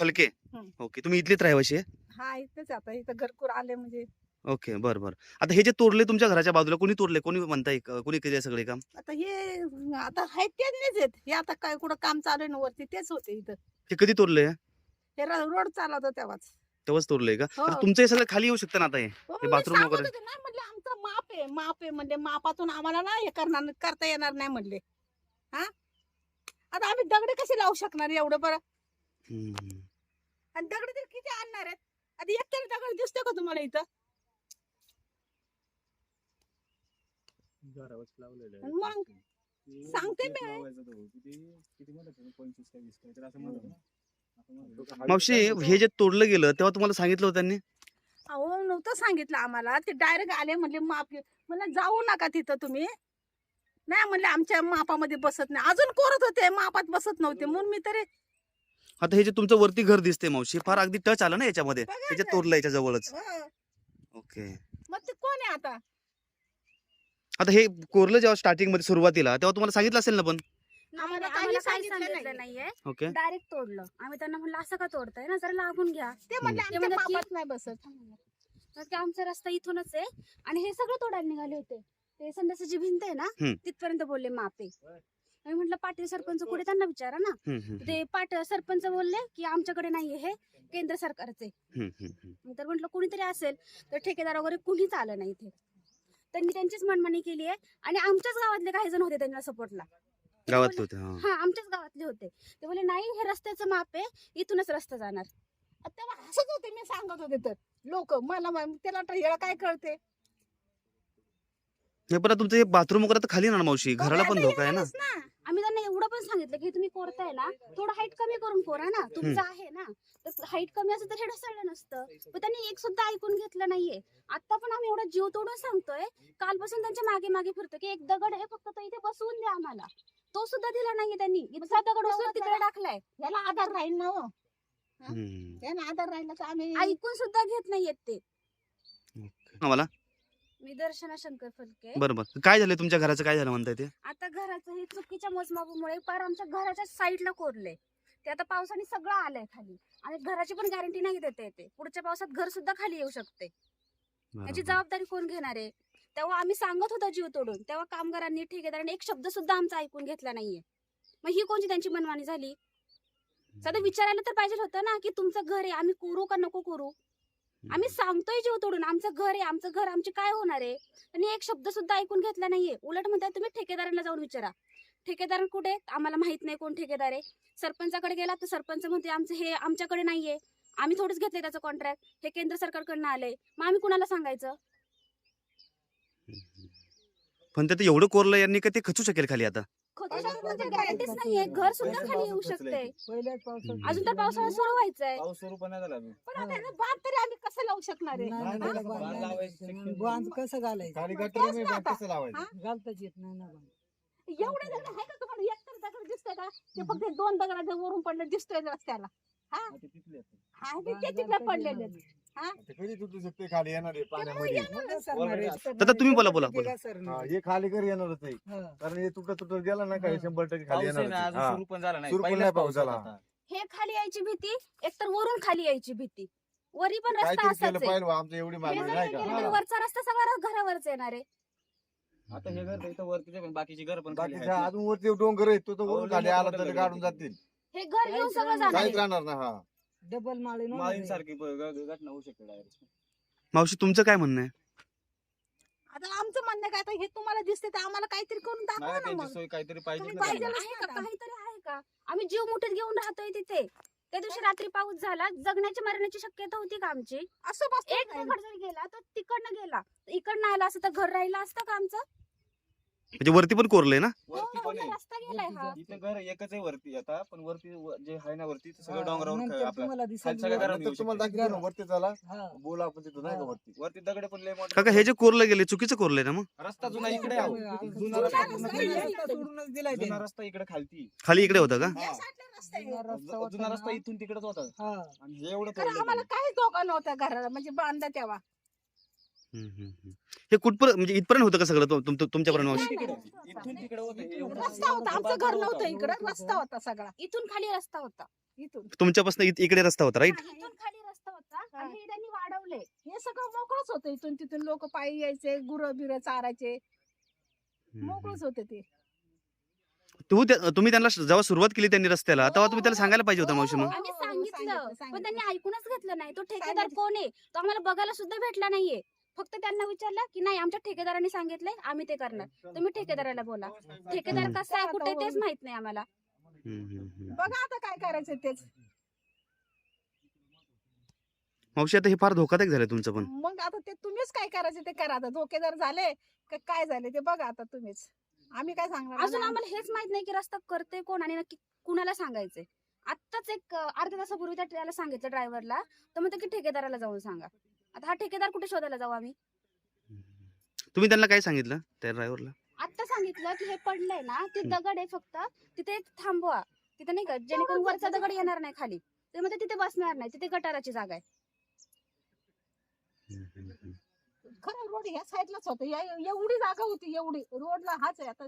फलके? हं. ओके तुम्ही इथलेच रहिवाशी आहे? हा इथेच आता. इथं घरकुर आले म्हणजे. ओके बरं बरं. आता हे जे तोडले तुमच्या घराच्या बाजूला कोणी तोडले? कोणी म्हणताय क- कोणी केले सगळे काम? आता हे आता आहेत त्यांनीच आहेत. हे आता काय कुठं काम चालू आहे ना वरती तेच होते इथं. ते कधी तोडले? हे र- रोड चालवत तेव्हाच. तेव्हाच तोडले का? हो. आता तुमचं हे सगळं खाली येऊ शकतं ना आता हे? हो, हे मी bathroom सांगत वगैरे? होते ना, म्हणले आमचं माप आहे माप आहे. म्हणजे मापातून आम्हाला ना हे करणार करता येणार नाही म्हणले. हा? आता आम्ही दगड कसे लावू शकणार एवढं बरं? हम्म. आणि दगड तर किती आणणार आहेत? आता एक तरी दगड दिसतो का तुम्हाला इथं? मग सांगते मी. मावशी हे जे तोडलं गेलं तेव्हा तुम्हाला सांगितलं होतं त्यांनी? अहो नव्हतं सांगितलं आम्हाला. ते डायरेक्ट आले म्हणले माप घे. म्हणलं जाऊ नका तिथं तुम्ही. नाही म्हणले आमच्या मापामध्ये बसत नाही. अजून करत होते मापात बसत नव्हते. म्हणून मी तरी आता हे जे तुमचं वरती घर दिसते मावशी फार अगदी टच आलं ना याच्यामध्ये बघा. तोडलं याच्या जवळच हं. ओके. मग ते कोण आहे आता? आता हे कोरलं जेव्हा स्टार्टिंगमध्ये सुरुवातीला तेव्हा तुम्हाला सांगितलं असेल ना पण? आम्हाला काही सांगितलं सांगितलं नाही. नाहीये. ओके. डायरेक्ट तोडलं. आम्ही त्यांना म्हणलं असं का तोडताय ना? जरा लागून घ्या. ते म्हणले. ते आमच्या म्हणतात की- मापात नाही बसत. तर की आमचा रस्ता इथूनच आहे. आणि हे सगळं तोडायला निघाले होते. ते संध्याची भिंत आहे ना हम्म. तिथपर्यंत बोलले माप मी म्हटलं पाटील सरपंच कुठे? त्यांना विचारा ना. ते पाट सरपंच बोलले की आमच्याकडे नाहीये हे केंद्र सरकारचे. तर म्हटलं कोणीतरी असेल तर ठेकेदार वगैरे कुणीच आलं नाही इथे. त्यांनी त्यांचीच मनमानी केली आहे आणि आमच्याच गावातले काही जण होते त्यांना सपोर्टला गावात होते हा. आमच्याच गावातले होते. ते बोले नाही हे रस्त्याचं माप आहे इथूनच रस्ता जाणार. तेव्हा हसत होते मी सांगत होते तर. लोक मला मा- त्याला वाटलं, याला काय कळते हे पण आता तुमचं हे बाथरूम वगैरे तर खाली ना मावशी. घराला पण धोका आहे ना. येणारच ना. आम्ही त्यांना एवढं पण सांगितलं की तुम्ही कोरताय ना थोडं हाईट कमी करून कोरा ना तुमचं आहे ना. तर हाईट कमी असेल तर हे ढसळलं नसतं. पण त्यांनी एक सुद्धा ऐकून घेतलं नाहीये. आता पण आम्ही एवढा जीव तोडून सांगतोय कालपासून त्यांच्या मागे मागे फिरतो की एक दगड आहे फक्त तो इथे बसवून द्या आम्हाला. तो सुद्धा दिला नाहीये त्यांनी. इतका दगड उचलून तिकडे टाकलाय. याला आधार राहील ना हो. याला आधार राहिला तर आम्ही ऐकून सुद्धा घेत नाहीयेत ते. आम्हाला? मी दर्शना शंकर फलके. बरं बरं काय झालं तुमच्या घराचं काय झालं म्हणताय ते? आता घराचं हे चुकीच्या मोजमापामुळे पार आमच्या घराच्या साईडला कोरले ते आता पावसाने सगळं आलंय खाली. आणि घराची पण गॅरंटी नाही देते येते. पुढच्या पावसात घर सुद्धा खाली येऊ शकते. याची बरोबर. जबाबदारी कोण घेणार आहे? तेव्हा आम्ही सांगत होतो जीव तोडून. तेव्हा कामगारांनी ठेकेदारांनी एक शब्द सुद्धा आमचा ऐकून घेतला नाहीये. मग ही कोणती त्यांची मनमानी झाली? साधं विचारायला तर पाहिजे होतं ना की तुमचं घर आहे आम्ही करू का नको करू? आम्ही सांगतोय जीव तोडून. आमचं घर आहे आमचं घर आमचे काय होणार आहे? त्यांनी एक शब्द सुद्धा ऐकून घेतला नाहीये. उलट म्हणतात तुम्ही ठेकेदारांना जाऊन विचारा. ठेकेदार कुठे? आम्हाला माहीत नाही कोण ठेकेदार आहे. सरपंचाकडे गेला तर सरपंच म्हणते आमचं हे आमच्याकडे नाहीये. आम्ही थोडंच घेतलंय त्याचं कॉन्ट्रॅक्ट हे केंद्र सरकारकडनं आलंय. मग आम्ही कुणाला सांगायचं? पण ते एवढं कोरलं यांनी का ते खचू शकेल खाली आता? गॅरंटीच नाहीये घर सुद्धा खाली येऊ शकते अजून तर पावसाळा सुरू व्हायचंय पाऊस सुरू पण नाही झाला अजून. पण आता याला बांध तरी आम्ही कसं लावू शकणार आहे नाही, हा? नाही, बांध लावायचं शक्य बांध नाही. कसं घालायचं खाली मग गटर तेच नाही, ना बांध आता. कसं लावायचं? घालताच येत नाही ना बांध. एवढं दगड आहे का तुम्हाला एक तर दगड दिसतंय का ते फक्त दोन दगडाच्या वरून पडलं दिसतोय रस्त्याला हा, ते तिथले आहेत. हा ते तिकडे पडलेले. ते कधी तुटू शकते खाली येणार आहे पाण्यामध्ये आहे. दादा, तुम्ही बोला, बोला, बोला. हा, हे खाली कर येणारच नाही हा. कारण हे तुटत तुटत गेला ना काही हा. शंभर टक्के खाली पाऊस आहे येणार ना, अजून सुरू पण झाला नाही सुरू पण पहिलाच नाही पाऊस पाऊस झाला. होता. हे खाली यायची भीती एकतर वरून खाली यायची भीती वरी पण रस्ता काहीतरी असाच केलं आहे पाहिजे बा, आमचं एवढी हे मागणी जर नाही नाही का केलं तर हा. वरचा रस्ता सगळा घरावरच येणार आहे आता हे घर तर इथं वरतीच आहे, पण बाकीची घर पण खाली बाकीच्या आहेत. अजून वरती डोंगर आहे तो तर हो, वरून खाली आला तर काढून आहे. जातील हे घर घेऊन सगळं जाणार काहीच आहे. राहणार ना हा डबल माळी. माळींसारखी ब- ग- घटना होऊ शकते डायरेक्ट मावशी तुमचं काय म्हणणं आहे? आता आमचं म्हणणं काय आता हे तुम्हाला दिसते तर आम्हाला काहीतरी करून दाखवा नाही ना त्यांची मग. सोय काहीतरी पाहिजे काही ना पाहिजे त्यांना. आहे का काहीतरी आहे का? आम्ही जीव मुठीत घेऊन राहतोय तिथे. त्या दिवशी रात्री पाऊस झाला जगण्याची मरण्याची शक्यता होती का आमची? असं बसतो एक दगड जरी गेला तर तिकडनं गेला. इकडनं आला असं तर घर राहिलं असतं का आमचं? म्हणजे वरती पण कोरलंय ना वरती हो, पण आहे. रस्ता गेलाय हा इथं घर एकच आहे वरती आता पण वरती व- जे आहे ना वरती ते सगळं हा, डोंगरावर नंतर ख- आपलं तुम्हाला दिसेल खाली सगळ्या वर. घरात नंतर तुम्हाला दाखवतो ना वरती चला हा. बोला आपण तिथं नाही का वरती वरती दगड पण लय मोठे काका हे जे कोरलं गेले चुकीचं कोरलंय ना मग रस्ता जुना इकडे आहे. जुना जुना रस्ता आहे. सोडूनच दिलाय जुना त्यांनी. रस्ता इकडे खालती खाली इकडे होता का या साईडला रस्ता आहे. जुना रस्ता होता जुना रस्ता ना. इथून तिकडेच होता हा. आणि हे एवढं कारण तोडलं आम्हाला त्यांनी. काहीच धोका नव्हता घराला म्हणजे बांधा तेव्हा. हे कुठपर्यंत म्हणजे इथपर्यंत होतं का सगळं तुम- तुम- तुमच्यापर्यंत मावशी इथून तिकडे इथून तिकडे होतं हे एवढं रस्ता होता आमचं घर नव्हतं होतं. इकडं रस्ता होता. सगळा. इथून खाली रस्ता होता इथून. तुमच्यापासून इकडे रस्ता होता राईट? हा, इथून खाली रस्ता होता आणि हे त्यांनी वाढवले. हे सगळं मोकळच होतं इथून तिथून. लोक पायी यायचे गुरं बिरं चारायचे मोकळच होते ते. तू त्या- तुम्ही त्यांना जेव्हा सुरुवात केली त्यांनी रस्त्याला तेव्हा तुम्ही त्याला सांगायला पाहिजे होतं मावशी मग? हो, आम्ही हो, सांगितलं सांगितलं, पण सांगितलं. त्यांनी ऐकूनच घेतलं नाही. तो ठेकेदार सांगितलं. कोण आहे? तो आम्हाला बघायला सुद्धा भेटला नाहीये. फक्त त्यांना विचारलं की नाही आमच्या ठेकेदारांनी सांगितलंय आम्ही ते करणार. तुम्ही ठेकेदाराला बोला. ठेकेदार. कसा आहे कुठे आहे तेच माहीत नाही आम्हाला. बघा आता काय करायचं तेच. मावशी आता हे फार धोकादायक झालं तुमचं पण. मग आता ते तुम्हीच काय करायचं ते करा आता. धोकेदार झाले का काय झाले ते बघा आता तुम्हीच. आम्ही काय सांगणार अजून? आम्हाला हेच माहीत नाही की रस्ता करते कोण आणि नक्की कुणाला सांगायचंय. आत्ताच एक अर्ध्या तासापूर्वी त्या त्याला सांगितलं ड्रायव्हरला तर म्हणतो की ठेकेदाराला जाऊन सांगा. आता हा ठेकेदार कुठे शोधायला जाऊ आम्ही? तुम्ही त्यांना काय सांगितलं त्या ड्रायव्हरला? आता सांगितलं की हे पडलंय ना ते हम्म. दगड आहे फक्त तिथे थांबवा. तिथे नाही का जेणेकरून वरचा दगड येणार नाही खाली. ते म्हणजे तिथे बसणार नाही तिथे गटाराची जागा आहे. खरं रोड ह्या साईडलाच होतं. या- एवढी जागा होती एवढी. रोडला हाच आहे आता.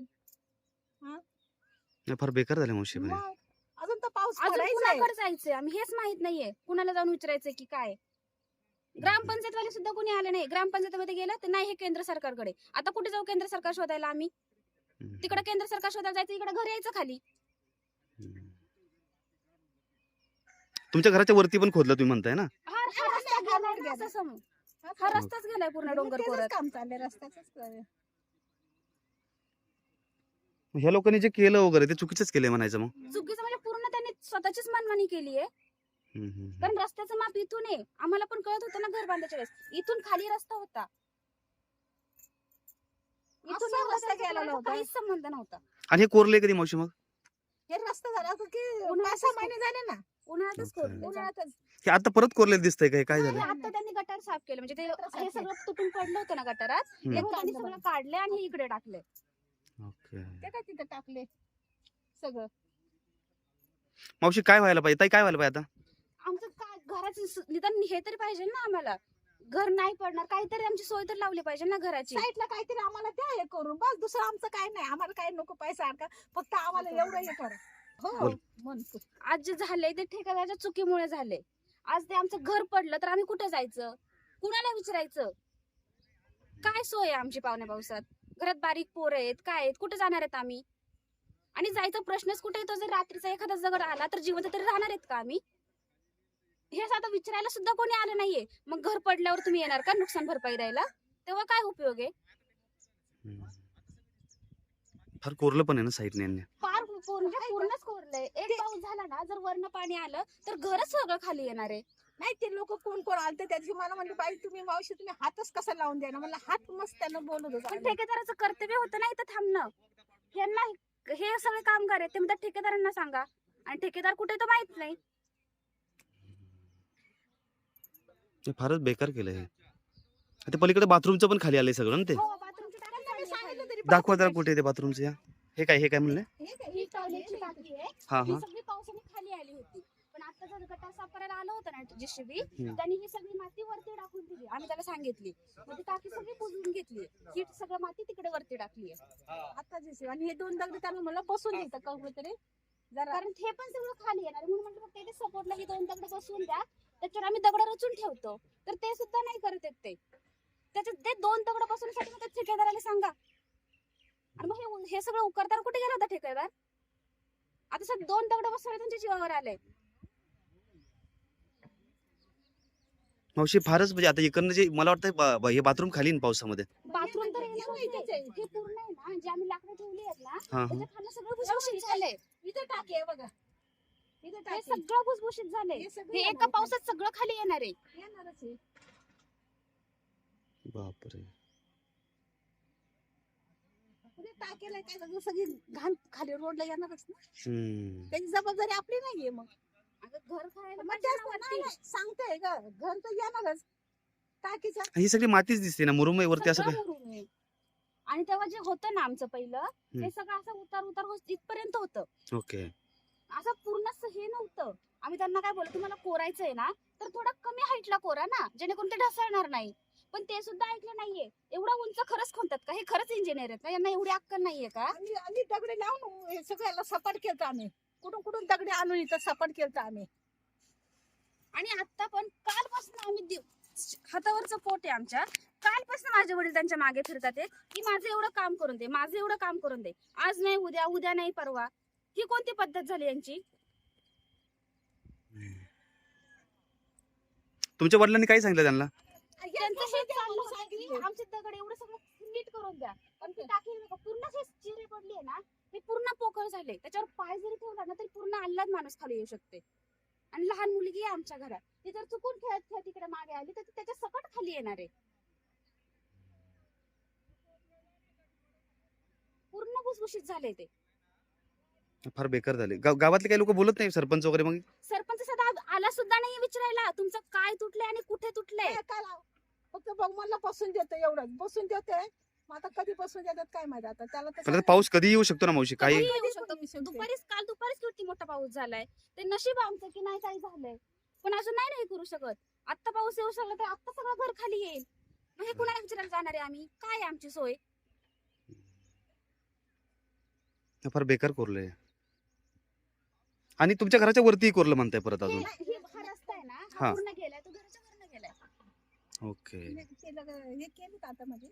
हे? फार बेकार झालं मावशी पण. हे. मग अजून तर पाऊस अजून पडायचा आहे. कुणाकडे जायचंय? आम्ही हेच माहीत नाहीये. कुणाला जाऊन विचारायचंय की काय? ग्रामपंचायत वाले सुद्धा कोणी आले नाही. ग्रामपंचायतीमध्ये गेलं तर नाही हे केंद्र सरकारकडे. आता कुठे जाऊ केंद्र सरकार शोधायला आम्ही. तिकडे केंद्र सरकार शोधायला जायचं इकडे घरी यायचं खाली. तुमच्या घराच्या वरती पण खोदलं तुम्ही म्हणताय ना? हा रस्ता गेलाय ना. असं रस्ताच गेलाय पूर्ण डोंगर तेच कोरत काम चाललंय रस्त्याच ह्या लोकांनी जे केलं वगैरे ते चुकीचंच केलंय म्हणायचं मग. चुकीचं म्हणजे पूर्ण त्यांनी स्वतःचीच मनमानी केली आहे. कारण रस्त्याचं माप इथून आहे आम्हाला पण कळत होतं ना घर बांधायच्या वेळेस. इथून खाली रस्ता होता. इथून रस्ता गेलेला होता. काहीच संबंध नव्हता. आणि हे कोरले कधी मावशी मग? हे रस्ता झाला की पाच सहा महिने झाले ना. उन्हाळ्यातच. कोरले. उन्हाळ्यातच. हे आता परत कोरलेलं दिसतंय काय काय झालं? आता त्यांनी गटार साफ केलं. म्हणजे ते हे. सगळं तुटून पडलं होतं ना गटारात. ते त्यांनी सगळं काढले आणि हे इकडे टाकले. ओके. ते काय तिथे टाकले? सगळं. मावशी काय व्हायला पाहिजे? ताई काय व्हायला पाहिजे आता? आमचं काय घराचं निदान हे तरी पाहिजे ना आम्हाला. घर नाही पडणार काहीतरी आमची सोय तर लावली पाहिजे ना घराची. साईडला काहीतरी आम्हाला द्या हे करून. बस दुसरं आमचं काय नाही. आम्हाला काय नको पैसा अडका फक्त आम्हाला एवढं हे करा. हो बोल. म्हणतो आज जे झाले ते ठेकेदाराच्या चुकीमुळे झाले. आज ते आमचं घर पडलं तर आम्ही कुठे जायचं? कुणाला विचारायचं? काय सोय आहे आमची पाहुण्या पावसात? घरात बारीक पोरं आहेत काय आहेत? कुठे जाणार आहेत आम्ही? आणि जायचा प्रश्नच कुठे येतो? जर रात्रीचा एखादा दगड आला तर जिवंत तरी राहणार आहेत का आम्ही? हे आता विचारायला सुद्धा कोणी आलं नाहीये. मग घर पडल्यावर तुम्ही येणार का नुकसान भरपाई द्यायला? तेव्हा काय उपयोग आहे? हम्म. फार कोरलं पण आहे ना साईडने यांनी. फार पूर्ण म्हणजे पूर्णच कोरलंय. एक पाऊस झाला ना जर वरनं पाणी आलं तर घरच सगळं खाली येणार आहे. नाही ते लोक कोण कोण आलते त्या दिवशी मला म्हणले बाई तुम्ही मावशी तुम्ही हातच कसा लावून द्या ना? मला हात मस्त त्यांना बोलत होता पण ठेकेदाराचं कर्तव्य होतं ना इथं थांबणं. यांना हे सगळे कामगार आहेत ते म्हणतात ठेकेदारांना सांगा. आणि ठेकेदार कुठे तो माहीत नाही. हे फारच बेकार केलं हे. ते पलीकडे बाथरूमचं पण खाली आलंय सगळं ना ते. हो, बाथरूमची टाकी त्यांना मी चालली आहे सांगितलं खाली. तरी दाखवा जरा बाथरूम कुठे ते बाथरूमचं या. हे काय हे काय म्हणले? हे काय? ही टॉयलेटची टाकी आहे. हा ही. हा सगळी पावसाने खाली आली होती. पण आता जर गटार साफ करायला आलं होतं ना जेसीबी हम्म. त्यांनी ही सगळी माती वरती टाकून दिली. आम्ही त्याला सांगितली. मग ती टाकी सगळी पुजून घेतली. ही सगळं माती तिकडे वरती टाकली आता जे आणि हे दोन दगड मला बसून का तरी. जरा. कारण हे पण सगळं खाली येणार म्हणून म्हटलं फक्त सपोर्टला ही दोन दगड बसवून द्या. त्याच्यावर आम्ही दगड रचून ठेवतो. तर ते सुद्धा नाही करत आहेत ते. त्याच्यात ते दोन दगड बसवण्यासाठी मग ते ठेकेदाराला सांगा. आणि मग हे हे सगळं उकरताना कुठे गेला होता ठेकेदार? आता सर दोन दगड बसवले त्यांच्या जीवावर आले मावशी फारच म्हणजे आता इकडनं जे मला वाटतं बा- बा- हे बाथरूम खाली आहे ना पावसामध्ये. बाथरूम तर हे. हे पूर्ण आहे ना. जे आम्ही लाकडं ठेवली आहेत ना हा. हा त्याच्याखाली सगळं भुसभुशीत झाले इथे टाकी आहे बघा. हे सगळं भुसभुशीत झाले हे सगळं हे एका येणार. पावसात सगळं खाली येणार आहे. येणारच आहे. बापरे. पुढे टाकेला काय सगळं सगळी घाण खाली रोडला येणारच ना. हम्म. त्याची जबाबदारी आपली नाहीये मग. अगं घर खायला मग तेच. नाही, नाही, सांगतोय ग. घर तर येणारच. टाकीचा ही सगळी मातीच दिसते ना मुरुम वरती असं सगळं काय? आहे. आणि तेव्हा जे होतं ना आमचं पहिलं ते सगळं असं उतार उतार होत इथपर्यंत होतं. ओके. असं पूर्ण असं हे नव्हतं. आम्ही त्यांना काय बोललो तुम्हाला कोरायचंय ना तर थोडा कमी हाईटला कोरा ना जेणेकरून ते ढसळणार नाही. पण ते सुद्धा ऐकलं नाहीये. एवढा उंच खरंच खोनतात का? हे खरंच इंजिनियर आहेत का यांना एवढी अक्कल नाहीये का? आणि आणि दगडे लावून हे सगळ्याला सपाट केलं आम्ही. कुठून कुठून दगडी आणून इथं सपाट केलं आम्ही. आणि आता पण कालपासून आम्ही दिव- हातावरचं पोट आहे आमच्या. कालपासून माझे वडील त्यांच्या मागे फिरतात आहेत की माझं एवढं काम करून दे माझं एवढं काम करून दे. आज नाही उद्या उद्या नाही परवा. ही कोणती पद्धत झाली यांची? तुमच्या वडिलांनी काय सांगितलं त्यांना? त्यांचं आमचे दगड एवढं सगळं नीट करून द्या. पण ती पूर्ण जे चिरे पडली ना ते पूर्ण पोकळ झाले. त्याच्यावर पाय जरी ठेवला ना तरी पूर्ण अल्लाद माणूस खाली येऊ शकते. आणि लहान मुलगी आहे आमच्या घरात. ती जर चुकून खेळत खेळत तिकडे मागे आली तर ती त्याच्या सकट खाली येणार आहे. पूर्ण भुसभुशीत झाले ते. फार बेकार झाले. गाव- गावातले काही लोक बोलत नाही सरपंच वगैरे मग? सरपंच सदा आला सुद्धा नाही विचारायला. तुमचं काय तुटलंय आणि कुठे तुटलंय? काय काल फक्त बघ मला बसून देते एवढं. बसून देते. मग आता कधी बसून देतात काय माहिती आता. त्याला तर पण आता पाऊस कधी येऊ शकतो ना मावशी? काही कधी येऊ शकतो. सुटते? दुपारीच काल दुपारीच किती मोठा पाऊस झालाय. ते नशीब आमचं की नाही काही झालंय. पण अजून नाही नाही करू शकत. आत्ता पाऊस येऊ शकला तर आत्ता सगळं घर खाली येईल. मग हे कुणाला विचारायला जाणार आहे आम्ही? काय आहे आमची सोय? फार बेकार कोरलंय. आणि तुमच्या घराच्या वरती कोरलं म्हणताय परत अजून. हे- हे हा रस्ता आहे ना? हा. हा. पूर्ण गेलाय तो घराच्या वरनं गेलाय. ओके. हे केलं का- हे केलं आता मध्ये.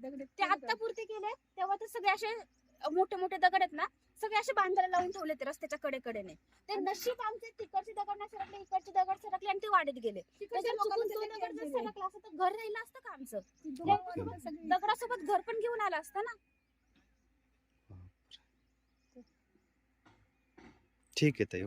दगड ते आत्ता पुरते केले तेव्हा ते सगळे असे मोठे मोठे दगड आहेत ना सगळे असे बांधायला लावून ठेवले ते रस्त्याच्या कडेकडेने. ते नशीब आमचे तिकडचे दगड नाही सरकले इकडचे दगड सरकले आणि ते वाढत गेले. त्याच्यात चुकून तो दगड जर सरकला असता तर घर राहिलं असतं का आमचं? दगडासोबत घर पण घेऊन आलं असतं ना? ठीक आहे ताई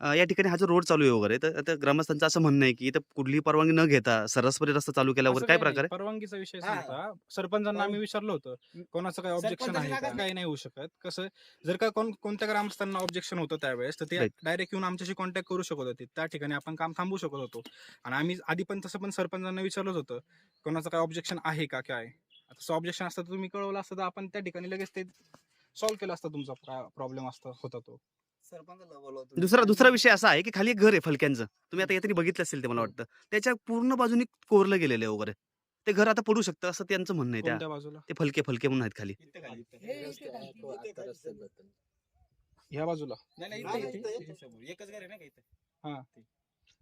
अं, या ठिकाणी हा जो रोड चालू आहे वगैरे तर आता ग्रामस्थांचं असं म्हणणं आहे की इथं कुठलीही परवानगी न घेता सरसपरी रस्ता चालू केला असं वगैरे काय काही नाही. प्रकार? आहे परवानगीचा विषय हा. सरपंचांना आम्ही विचारलं होतं कोणाचं काय ऑब्जेक्शन आहे काय काही नाही होऊ शकत. कसं जर का कोण कोणत्या ग्रामस्थांना ऑब्जेक्शन होतं त्यावेळेस तर ते Right. डायरेक्ट येऊन आमच्याशी कॉन्टॅक्ट करू शकत होते. त्या ठिकाणी आपण काम थांबवू शकत होतो. आणि आम्ही आधी पण तसं पण सरपंचांना विचारलंच होतं कोणाचं काय ऑब्जेक्शन आहे का काय? तसं ऑब्जेक्शन असतं तर तुम्ही कळवलं असतं तर आपण त्या ठिकाणी लगेच ते सॉल्व्ह केलं असतं तुमचा प्रॉब्लेम असता होता तो. दुसरा दुसरा विषय असा आहे की खाली एक घर आहे फलक्यांचं. तुम्ही आता येताना बघितलं असेल ते मला वाटतं. त्याच्या पूर्ण बाजूनी कोरलं गेलेलं आहे वगैरे. ते घर आता पडू शकतं असं त्यांचं म्हणणं आहे त्या कोणत्या बाजूला? ते फलके फलके म्हणून आहेत खाली. हे. ह्या बाजूला. नाही, नाही, नाही, इथं, इथं, इथं, इथं. समोर. एकच घर आहे ना का इथं? हा.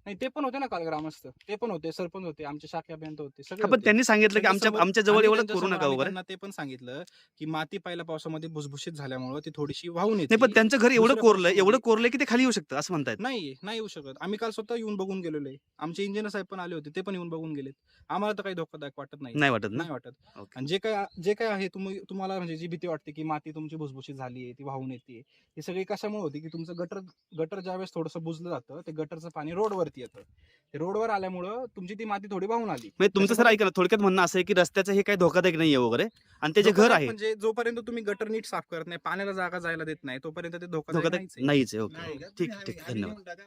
नाही ते पण होते ना काल ग्रामस्थ. ते पण होते सरपंच होते आमचे शाखा अभियंत होते सगळे पण होते. त्यांनी सांगितलं की आमच्या त्यांच्यासमोर- आमच्या जवळ आम्ही एवढं करू त्यांच्यासमोर नका आम्ही वगैरे. त्यांना ते पण सांगितलं की माती पहिल्या पावसामध्ये भुसभुशीत झाल्यामुळे ती थोडीशी वाहून येते. नाही पण त्यांचं घर एवढं दुसऱ्या कोरलंय एवढं कोरलंय की ते खाली येऊ शकतं असं म्हणतायत. नाही नाही येऊ शकत. आम्ही काल स्वतः येऊन बघून गेलेलो आहे. आमचे इंजिनियर साहेब पण आले होते ते पण येऊन बघून गेलेत. आम्हाला तर काही धोकादायक वाटत नाही. नाही वाटत ना? नाही वाटत. आणि जे काय जे काय आहे तुम्ही तुम्हाला म्हणजे जी भीती वाटते की माती तुमची भुसभुशीत झाली आहे ती वाहून येते. ही सगळी कशामुळे होती की तुमचं गटर गटर ज्यावेळेस थोडंसं बुजलं जातं ते गटरचं पाणी रोडवरती येतं ते रोडवर आल्यामुळं तुमची ती माती थोडी वाहून आली म्हणजे तुमचं सर ऐका ना थोडक्यात म्हणणं असं आहे की रस्त्याचं हे काही धोकादायक नाहीये वगैरे आणि ते जे घर आहे म्हणजे जोपर्यंत तुम्ही गटर नीट साफ करत नाही पाण्याला जागा जायला देत नाही तोपर्यंत ते धोकादायक धोकादायक नाहीच आहे. ओके? ठीक तुम्ही ठीक धन्यवाद.